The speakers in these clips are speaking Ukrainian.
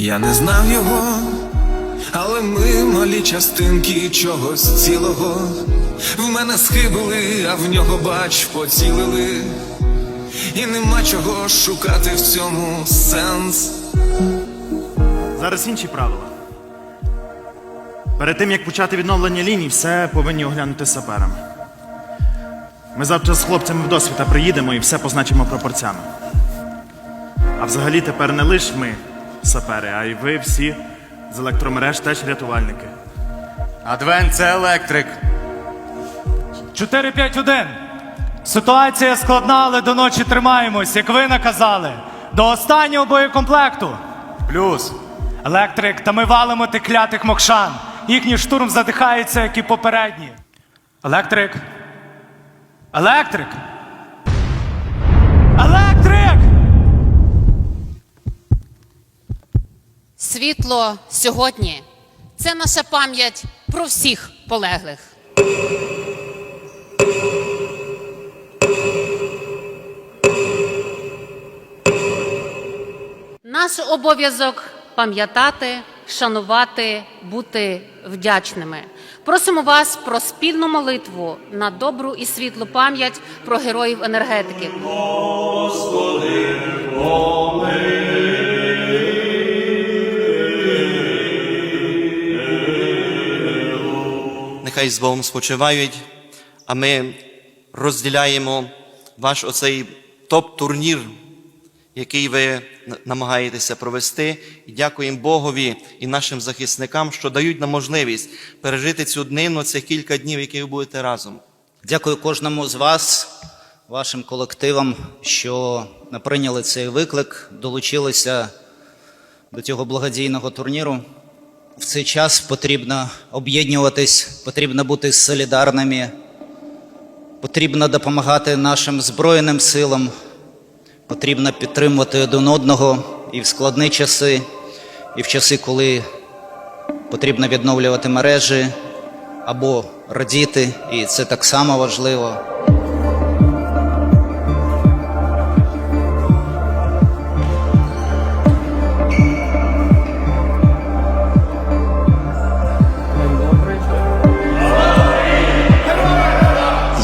Я не знав його, але ми малі частинки чогось цілого. В мене схибили, а в нього бач поцілили. І нема чого шукати в цьому сенс. Зараз інші правила. Перед тим як почати відновлення ліній, все повинні оглянути саперами. Ми завтра з хлопцями в досвіта приїдемо і все позначимо пропорцями. А взагалі тепер не лише ми сапери, а й ви всі з електромереж теж рятувальники. Адвент це електрик. 4-5-1. Ситуація складна, але до ночі тримаємось, як ви наказали. До останнього боєкомплекту. Плюс. Електрик, та ми валимо тих клятих мокшан. Їхній штурм задихається, як і попередні. Електрик. Електрик. Електрик! Світло сьогодні це наша пам'ять про всіх полеглих. Наш обов'язок пам'ятати, шанувати, бути вдячними. Просимо вас про спільну молитву на добру і світлу пам'ять про героїв енергетики. Нехай з Богом спочивають, а ми розділяємо ваш оцей топ-турнір, який ви намагаєтеся провести. І дякуємо Богові і нашим захисникам, що дають нам можливість пережити цю днину, цих кілька днів, які ви будете разом. Дякую кожному з вас, вашим колективам, що прийняли цей виклик, долучилися до цього благодійного турніру. В цей час потрібно об'єднуватись, потрібно бути солідарними, потрібно допомагати нашим Збройним силам, потрібно підтримувати один одного і в складні часи, і в часи, коли потрібно відновлювати мережі або радіти, і це так само важливо.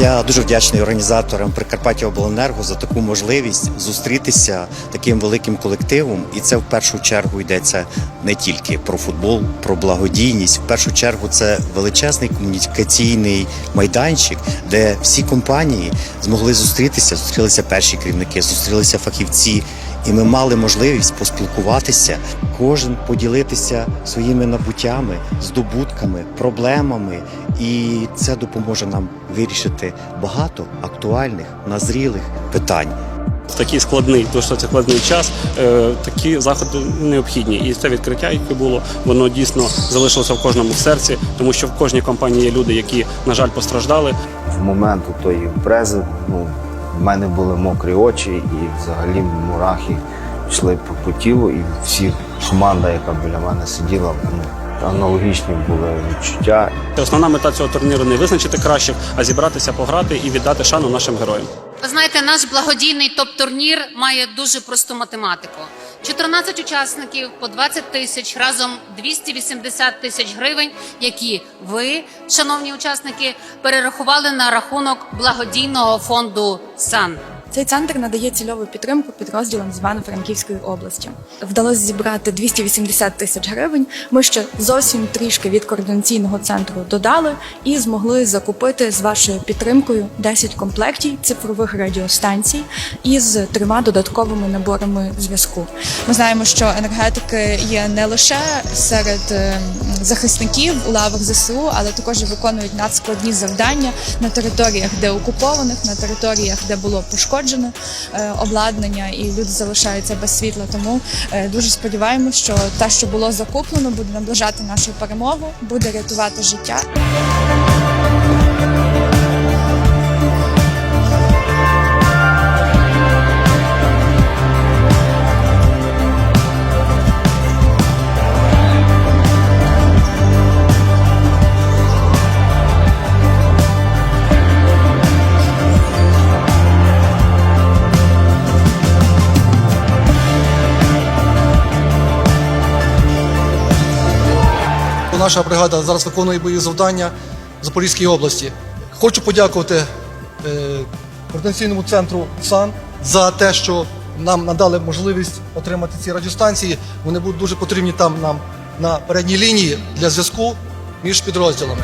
Я дуже вдячний організаторам Прикарпаття Обленерго за таку можливість зустрітися таким великим колективом. І це в першу чергу йдеться не тільки про футбол, про благодійність. В першу чергу це величезний комунікаційний майданчик, де всі компанії змогли зустрітися. Зустрілися перші керівники, зустрілися фахівці. І ми мали можливість поспілкуватися, кожен поділитися своїми набуттями, здобутками, проблемами, і це допоможе нам вирішити багато актуальних, назрілих питань. В такий складний, досить складний час е, такі заходи необхідні. І це відкриття, яке було, воно дійсно залишилося в кожному серці, тому що в кожній компанії є люди, які, на жаль, постраждали. в момент тої імпрези, ну, в мене були мокрі очі і взагалі мурахи йшли по, по тілу, і всі команда, яка біля мене сиділа, ну, аналогічні були відчуття. Основна мета цього турніру не визначити кращих, а зібратися, пограти і віддати шану нашим героям. Ви знаєте, наш благодійний топ-турнір має дуже просту математику. 14 учасників по 20 тисяч, разом 280 тисяч гривень, які ви, шановні учасники, перерахували на рахунок благодійного фонду САН. Цей центр надає цільову підтримку підрозділам з Івано-Франківської області. Вдалося зібрати 280 тисяч гривень. Ми ще зовсім трішки від координаційного центру додали і змогли закупити з вашою підтримкою 10 комплектів цифрових радіостанцій із трьома додатковими наборами зв'язку. Ми знаємо, що енергетики є не лише серед е, захисників у лавах ЗСУ, але також виконують надскладні завдання на територіях, де окупованих, на територіях, де було пошкоджено е, обладнання, і люди залишаються без світла. Тому е, дуже сподіваємося, що те, що було закуплено, буде наближати нашу перемогу, буде рятувати життя. Наша бригада зараз виконує бойові завдання в Запорізькій області. Хочу подякувати е, координаційному центру САН за те, що нам надали можливість отримати ці радіостанції. Вони будуть дуже потрібні там нам на передній лінії для зв'язку між підрозділами.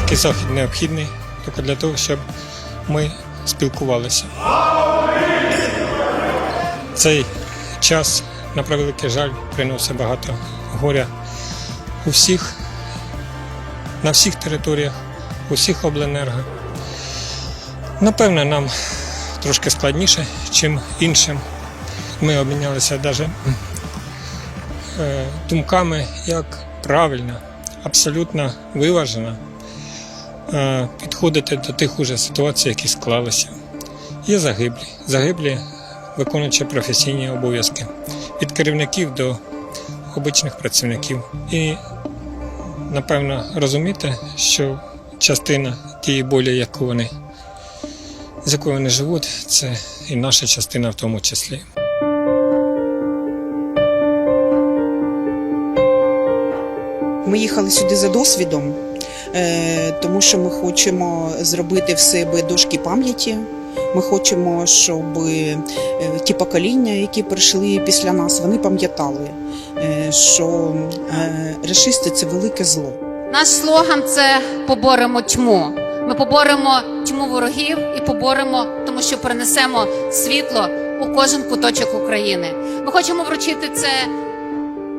Такий захід необхідний тільки для того, щоб ми спілкувалися. Цей час, на превеликий жаль, приносить багато горя у всіх, на всіх територіях, у всіх обленерго. Напевне, нам трошки складніше, чим іншим. Ми обмінялися навіть думками, як правильно, абсолютно виважено е, підходити до тих уже ситуацій, які склалися. Є загиблі, загиблі, виконуючи професійні обов'язки від керівників до обичних працівників. І напевно розуміти, що частина тієї болі, яку вони, з якою вони живуть, це і наша частина в тому числі. Ми їхали сюди за досвідом, е, тому що ми хочемо зробити в себе дошки пам'яті. Ми хочемо, щоб е, ті покоління, які прийшли після нас, вони пам'ятали, е, що е, рашисти це велике зло. Наш слоган це поборемо тьму. Ми поборемо тьму ворогів і поборемо, тому що принесемо світло у кожен куточок України. Ми хочемо вручити це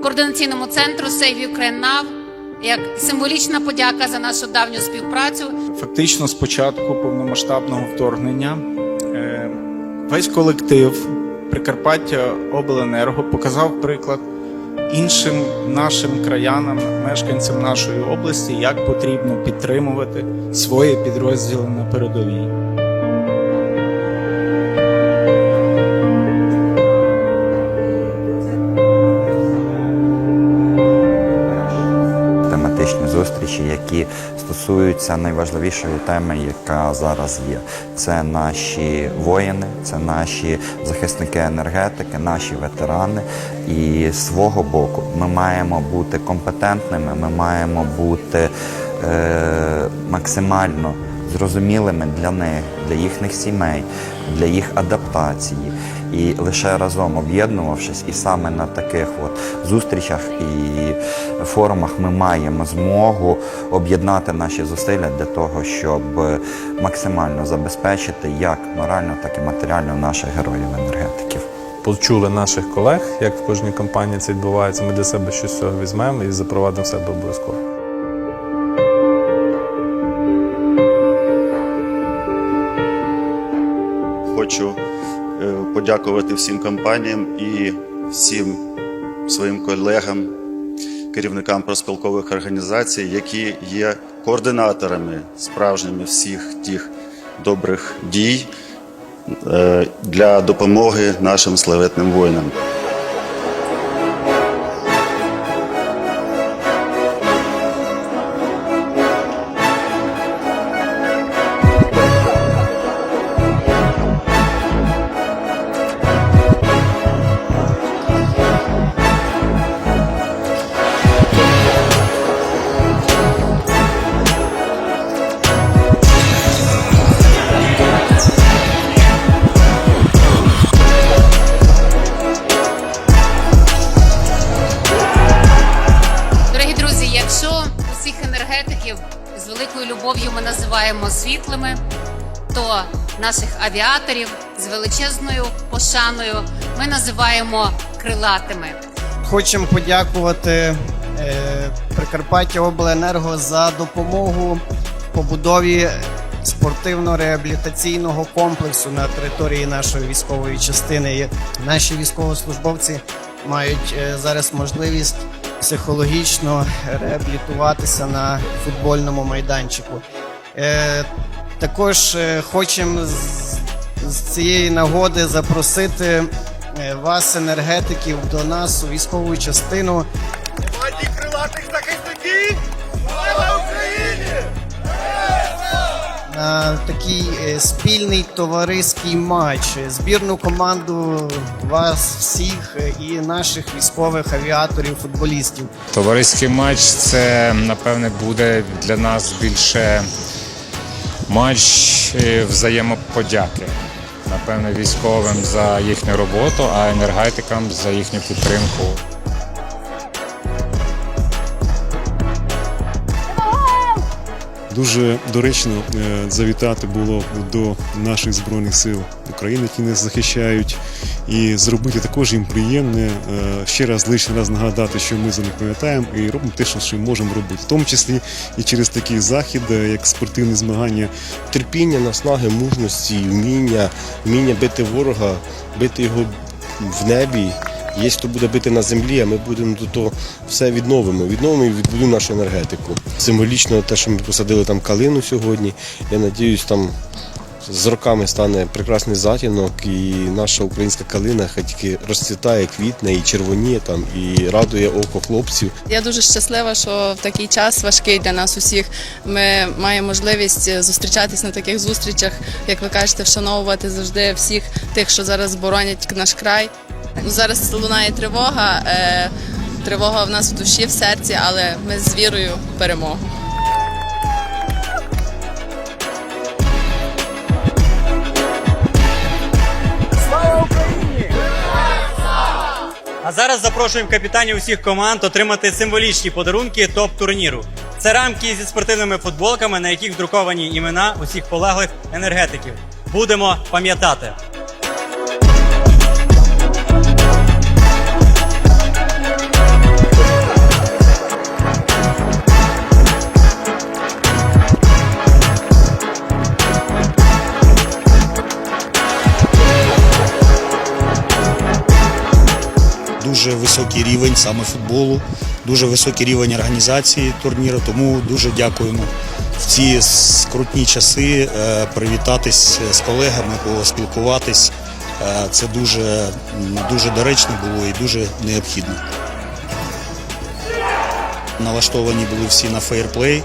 координаційному центру Save Ukraine Now як символічна подяка за нашу давню співпрацю. Фактично, з початку повномасштабного вторгнення е, весь колектив Прикарпаття Обленерго показав приклад іншим нашим краянам, мешканцям нашої області, як потрібно підтримувати свої підрозділи на передовій. Зустрічі, які стосуються найважливішої теми, яка зараз є. Це наші воїни, це наші захисники енергетики, наші ветерани. І з свого боку ми маємо бути компетентними, ми маємо бути е, максимально зрозумілими для них, для їхніх сімей, для їх адаптації. І лише разом об'єднувавшись, і саме на таких от зустрічах і форумах ми маємо змогу об'єднати наші зусилля для того, щоб максимально забезпечити як морально, так і матеріально наших героїв-енергетиків. Почули наших колег, як в кожній компанії це відбувається. Ми для себе щось з цього візьмемо і запровадимо в себе обов'язково. Хочу подякувати всім компаніям і всім своїм колегам, керівникам проспілкових організацій, які є координаторами справжніми всіх тих добрих дій е, для допомоги нашим славетним воїнам. Великою любов'ю ми називаємо світлими, то наших авіаторів з величезною пошаною ми називаємо крилатими. Хочемо подякувати е, Прикарпаття Обленерго за допомогу побудові спортивно-реабілітаційного комплексу на території нашої військової частини. Наші військовослужбовці мають е, зараз можливість психологічно реабілітуватися на футбольному майданчику. Е, Також е, хочемо з, цієї нагоди запросити е, вас, енергетиків, до нас у військову частину. Такий е, спільний товариський матч. Збірну команду вас всіх і наших військових авіаторів, футболістів. Товариський матч це, напевне, буде для нас більше матч е, взаємоподяки. Напевне, військовим за їхню роботу, а енергетикам за їхню підтримку. Дуже доречно е, завітати було до наших збройних сил України, які нас захищають, і зробити також їм приємне. е, Ще раз лишній раз нагадати, що ми за них пам'ятаємо і робимо те, що можемо робити, в тому числі і через такий захід, е, як спортивні змагання. терпіння, наснаги, мужності, вміння, вміння бити ворога, бити його в небі. Є хто буде бити на землі, а ми будемо до того все відновимо. Відновимо і відбудуємо нашу енергетику. Символічно те, що ми посадили там калину сьогодні. Я надіюсь, там з роками стане прекрасний затінок, і наша українська калина хай тільки розцвітає, квітне і червоніє там, і радує око хлопців. Я дуже щаслива, що в такий час важкий для нас усіх. Ми маємо можливість зустрічатись на таких зустрічах, як ви кажете, вшановувати завжди всіх тих, що зараз боронять наш край. Ну, зараз лунає тривога. Е, тривога в нас в душі, в серці, але ми з вірою в перемогу. А зараз запрошуємо капітанів усіх команд отримати символічні подарунки топ-турніру. Це рамки зі спортивними футболками, на яких друковані імена усіх полеглих енергетиків. Будемо пам'ятати. Дуже високий рівень саме футболу, дуже високий рівень організації турніру. Тому дуже дякуємо в ці скрутні часи е, привітатись з колегами, поспілкуватись. Е, Це дуже, дуже доречно було і дуже необхідно. Налаштовані були всі на фейерплей.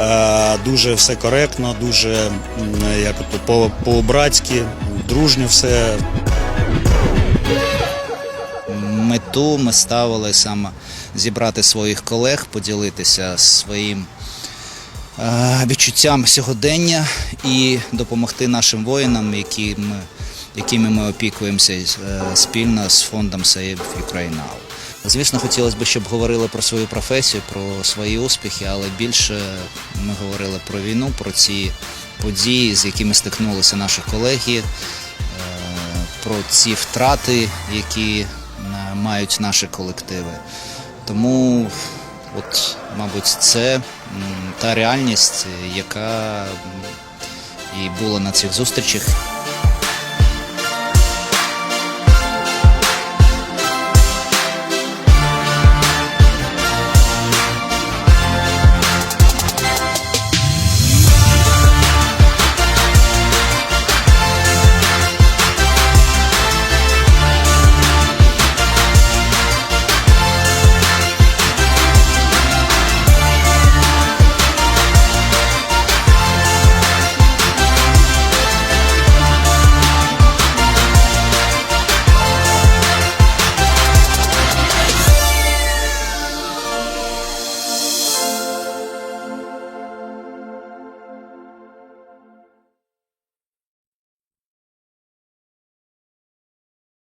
Е, Дуже все коректно, дуже як по- по-братськи, дружньо все. Мету ми ставили саме зібрати своїх колег, поділитися своїм е, відчуттям сьогодення і допомогти нашим воїнам, які ми, якими ми опікуємося е, спільно з фондом Save Ukraine Now. Звісно, хотілося б, щоб говорили про свою професію, про свої успіхи, але більше ми говорили про війну, про ці події, з якими стикнулися наші колеги, е, про ці втрати, які мають наші колективи. Тому, от, мабуть, це та реальність, яка і була на цих зустрічах.